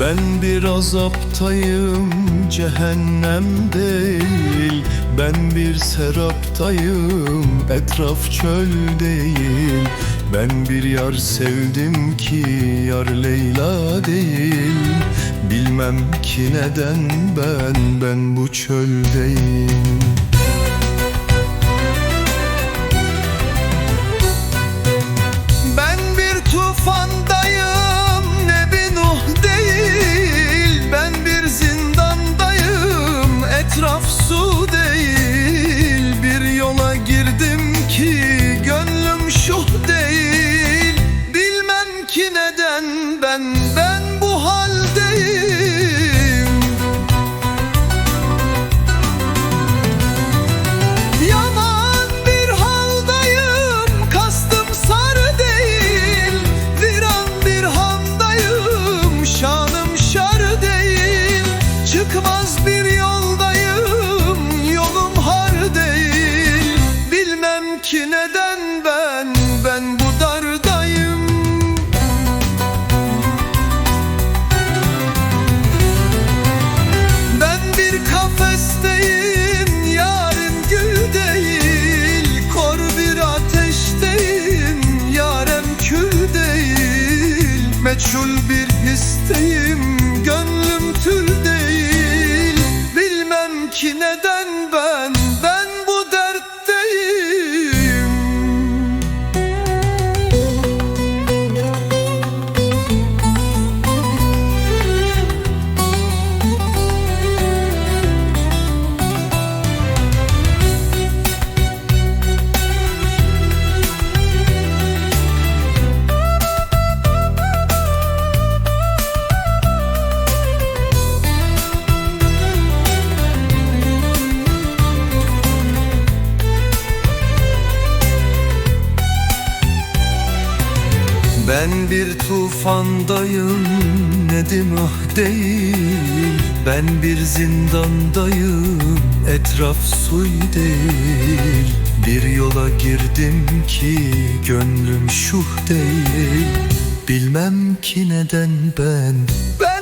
Ben bir azaptayım cehennem değil. Ben bir seraptayım etraf çöl değil. Ben bir yar sevdim ki yar Leyla değil. Bilmem ki neden ben ben bu çöldeyim Ben bir tufandayım Nedim ah değil. Ben bir zindandayım Etraf suy değil. Bir yola girdim ki Gönlüm şuh değil. Bilmem ki neden ben Ben